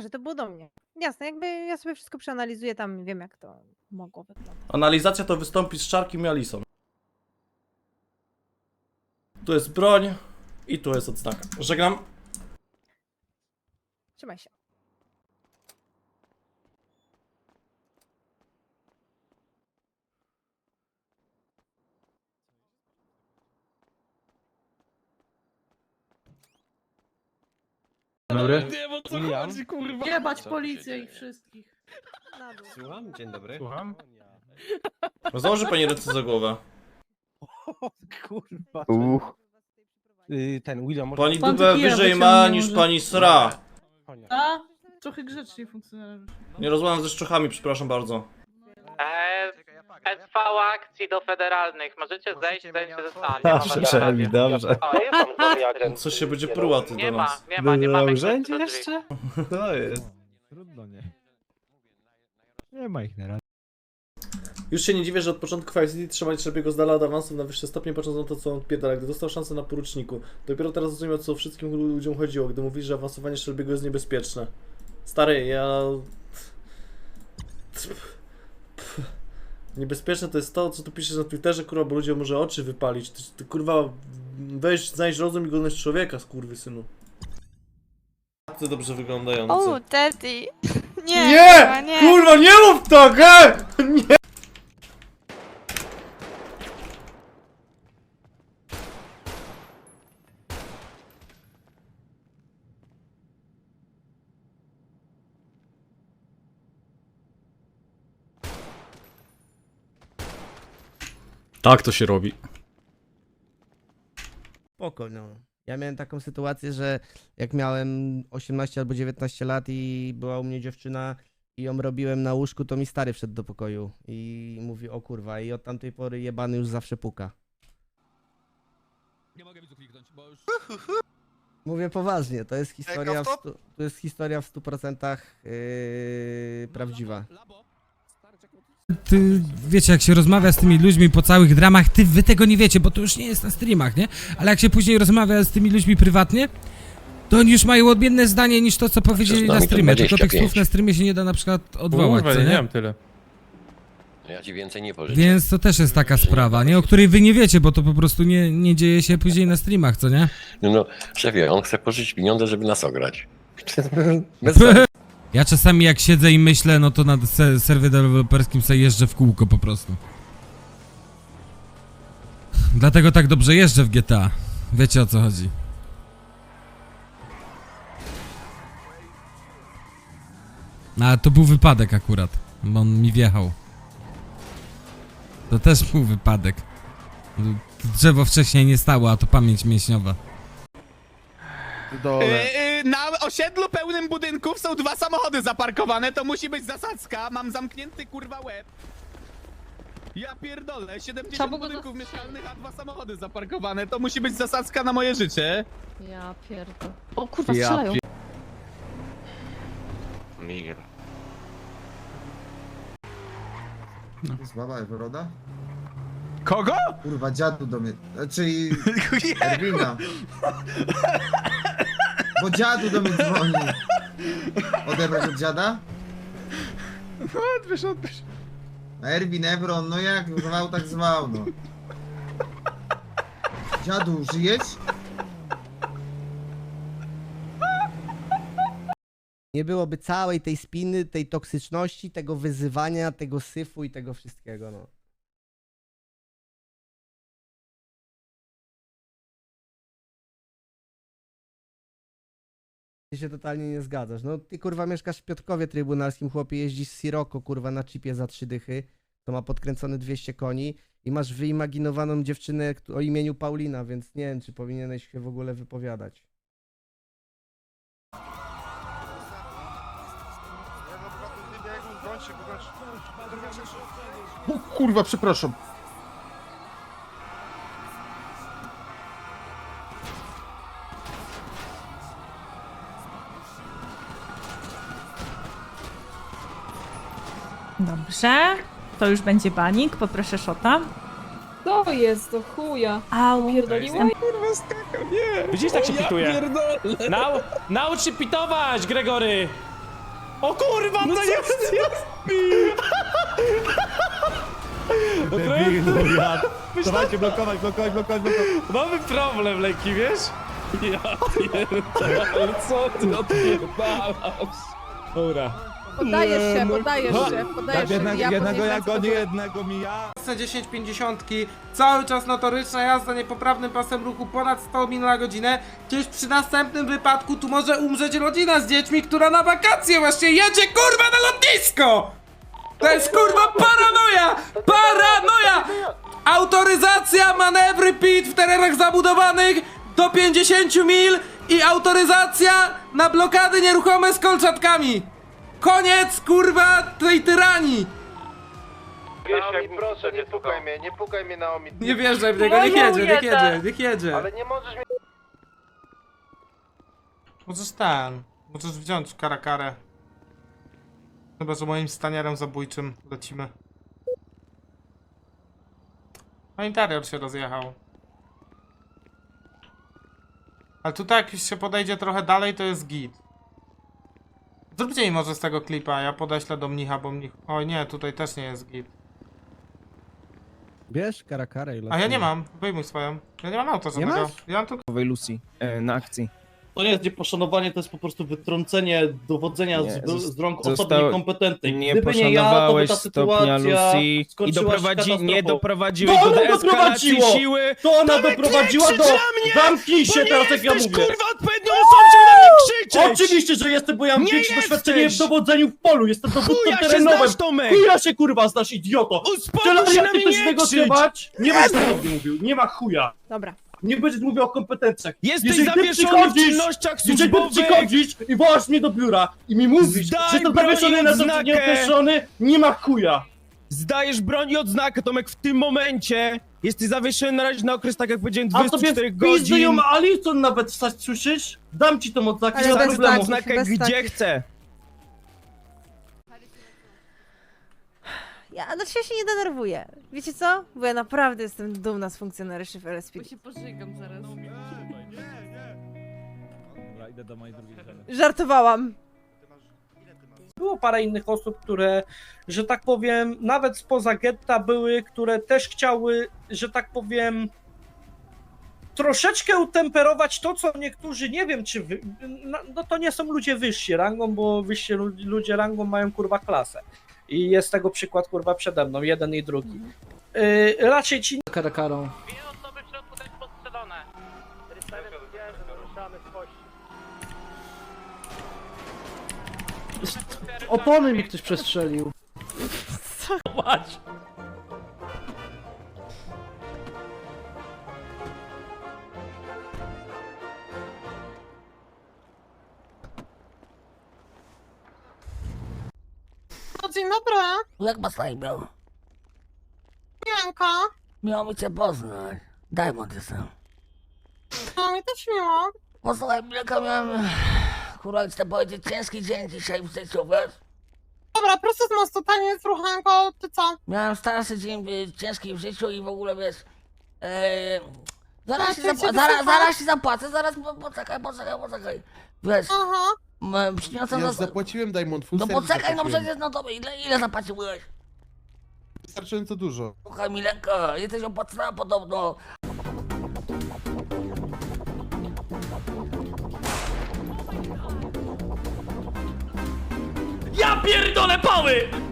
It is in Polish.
A, że to było do mnie. Jasne, jakby ja sobie wszystko przeanalizuję tam, wiem jak to mogło wyglądać. Analizacja to wystąpi z Czarkiem i Alisą. Tu jest broń i tu jest odznaka. Żegnam. Trzymaj się. Dobry. Nie, bo co William? chodzi, kurwa? Jebać policję ich wszystkich. Słucham? Dzień dobry. Słucham? Założy pani ręce za głowę. Kurwa. Uch. Y, ten William może... Pani Pan dupę wyżej ma wyciągnie niż może. pani sra. Konia. A? Trochę grzecznie funkcjonariusz. Nie rozmawiam ze szczochami, przepraszam bardzo. SV akcji do federalnych. Możecie zejść, zejść ze stanie. Dobrze, Szemi, dobrze. Co się będzie pruła ty Nie do ma, nas? nie ma, nie ma. Urzędzie jeszcze? To jest. Trudno, nie. Nie ma ich na razie. Już się nie dziwię, że od początku Five City trzymali Szerbiego z dala od awansów na wyższe stopnie, patrząc na to, co on pierdala. Gdy dostał szansę na poruczniku, dopiero teraz zrozumiał, co wszystkim ludziom chodziło, gdy mówi, że awansowanie Szerbiego jest niebezpieczne. Stary, ja... Niebezpieczne to jest to, co tu piszesz na Twitterze, kurwa, bo ludziom może oczy wypalić. Ty, ty kurwa, weź, znajdź rozum i godność człowieka, synu. Ty dobrze wyglądający. O, daddy. Nie, Nie! chyba nie. Kurwa, nie mów tak, e! Nie! Tak to się robi. Spoko, no. Ja miałem taką sytuację, że jak miałem 18 albo 19 lat i była u mnie dziewczyna i ją robiłem na łóżku, to mi stary wszedł do pokoju i mówi, o kurwa, i od tamtej pory jebany już zawsze puka. Nie mogę widzu kliknąć, bo już... Mówię poważnie, to jest historia w, stu, to jest historia w 100% yy, prawdziwa. Labo. Ty, wiecie, jak się rozmawia z tymi ludźmi po całych dramach, ty, wy tego nie wiecie, bo to już nie jest na streamach, nie? Ale jak się później rozmawia z tymi ludźmi prywatnie, to oni już mają odmienne zdanie niż to, co powiedzieli na streamie, tylko tych słów na streamie się nie da na przykład odwołać, Kurwa, co nie, nie nie? mam tyle. Ja ci więcej nie pożyczę. Więc to też jest taka sprawa, nie? O której wy nie wiecie, bo to po prostu nie, nie dzieje się później na streamach, co nie? No, no, szefie, on chce pożyczyć pieniądze, żeby nas ograć. Bez Ja czasami jak siedzę i myślę, no to na se serwie deweloperskim sobie jeżdżę w kółko po prostu. Dlatego tak dobrze jeżdżę w GTA. Wiecie o co chodzi. No, ale to był wypadek akurat, bo on mi wjechał. To też był wypadek. Drzewo wcześniej nie stało, a to pamięć mięśniowa. Dole. Na osiedlu pełnym budynków są dwa samochody zaparkowane, to musi być zasadzka. Mam zamknięty kurwa łeb. Ja pierdolę, Trzeba 70 było budynków mieszkalnych, a dwa samochody zaparkowane, to musi być zasadzka na moje życie. Ja pierdol. O kurwa, Ja strzelają. Miguel. jest baba Ewroda? Kogo? Kurwa, dziadu do mnie, czyli Erwina. Bo dziadu do mnie dzwoni. Odebrać od dziada? Odbierz, odbierz. Erwin, Evron, no jak zwał, tak zwał, no. Dziadu, żyjesz? Nie byłoby całej tej spiny, tej toksyczności, tego wyzywania, tego syfu i tego wszystkiego, no. Ty się totalnie nie zgadzasz. No ty kurwa mieszkasz w Piotkowie Trybunalskim, chłopie, jeździsz z Sirocco, kurwa, na chipie za trzy dychy, to ma podkręcone 200 koni i masz wyimaginowaną dziewczynę o imieniu Paulina, więc nie wiem, czy powinieneś się w ogóle wypowiadać. O, kurwa, przepraszam. Dobrze. To już będzie banik, poproszę szota. To jest do chuja. Au, Pierdoliła? Widzisz, tak się pituje. Nau naucz się pitować, Gregory! O kurwa, to jest... Debilu, ja. Dawajcie, blokować, blokować, blokować, blokować. Mamy problem, Leki, wiesz? Ja pierdolę, co ty odpierdalasz? Dobra. Podajesz się, no, podajesz ha, się, podajesz się. jednego, ja jednego ja gonię, jednego mija. 1050, cały czas notoryczna jazda niepoprawnym pasem ruchu ponad 100 mil na godzinę. Przecież przy następnym wypadku tu może umrzeć rodzina z dziećmi, która na wakacje właśnie jedzie kurwa na lotnisko! To jest kurwa paranoja! Paranoja! Autoryzacja manewry PIT w terenach zabudowanych do 50 mil i autoryzacja na blokady nieruchome z kolczatkami! Koniec kurwa tej tyranii! Naomi, proszę, nie pukaj mnie, nie pukaj mnie Naomi. Nie wierzę w niego, niech jedzie, niech jedzie, niech jedzie. Ale nie możesz mnie... Możesz ten, możesz wziąć karakarę. Chyba, że moim staniarem zabójczym lecimy. No interior się rozjechał. Ale tutaj jak już się podejdzie trochę dalej, to jest git. Zróbcie mi może z tego klipa, ja podeślę do mnicha, bo mnich... Oj nie, tutaj też nie jest git. Bierz karakarę i A ja nie mam, wyjmuj swoją. Ja nie mam auta żadnego. masz? Ja mam tylko... Lucy, na akcji. To nie jest nieposzanowanie, to jest po prostu wytrącenie dowodzenia Nie, z, zos- z rąk zostało- osoby niekompetentnej. Nie Gdyby nie ja, to by poszanowałeś ta stopnia sytuacja Lucy i skończyła się doprowadzi, nie katastrofą. doprowadziłeś To do ono deeskalacji doprowadziło! siły. To ona doprowadziła do... Zamknij się teraz, jak ja mówię! kurwa odpowiednią osobą, krzyczeć! Oczywiście, że jestem, bo ja mam Nie większe jesteś! doświadczenie w dowodzeniu w polu, jestem dowódcą Chuja się terenowym! znasz, Tomek! Chuja się kurwa znasz, idioto! Uspokój się na mnie nie negocjować, nie będziesz mnie mówił, nie ma chuja! Dobra. Nie będziesz mówił o kompetencjach. Jesteś Jeżeli ty zawieszony w przychodzisz- czynnościach Jeżeli ty służbowych! przychodzisz i wołasz mnie do biura i mi mówisz, Zdaj że jestem broń zawieszony na to, odznakę! nieokreślony, nie ma chuja! Zdajesz broń i odznakę, Tomek, w tym momencie jesteś zawieszony na razie na okres, tak jak powiedziałem, A sobie 24 w pizdy godzin. ją Alison nawet wstać, słyszysz? Dam ci tą odznakę, nie ma bez problemu. takich, bez gdzie takich. chcę. Ja, znaczy ja się nie denerwuję. Wiecie co? Bo ja naprawdę jestem dumna z funkcjonariuszy w LSP. się pożygam zaraz. Dobra, idę do mojej drugiej żony. Żartowałam. Było parę innych osób, które, że tak powiem, nawet spoza getta były, które też chciały, że tak powiem, troszeczkę utemperować to, co niektórzy, nie wiem czy, wy, no, to nie są ludzie wyżsi rangą, bo wyżsi lu- ludzie rangą mają kurwa klasę. I jest tego przykład kurwa przede mną, jeden i drugi. Yy, raczej ci Karakarą. opony mi ktoś przestrzelił. Dzień dobry, Jak masz na imię? Miło mi cię poznać. Diamond jestem. A mi też miło. Posłuchaj, Milka, miałem... Kurwa, chcę powiedzieć, ciężki dzień dzisiaj w życiu, wiesz? Dobra, proszę z mostu, taniec, ruchanko, czy co? Miałem starszy dzień y, ciężki w życiu i w ogóle, wiesz... Eee, zaraz, Tak, się zapła- zaraz, wysypa? zaraz ci zapłacę, zaraz, po, poczekaj, poczekaj, poczekaj. Wiesz, Aha. m, przyniosłem... za- zapłaciłem Diamond Full No poczekaj, no przecież, no to ile, ile zapłaciłeś? Wystarczająco dużo. Słuchaj, Milenka, jesteś opłacona podobno. Ja pierdolę pały!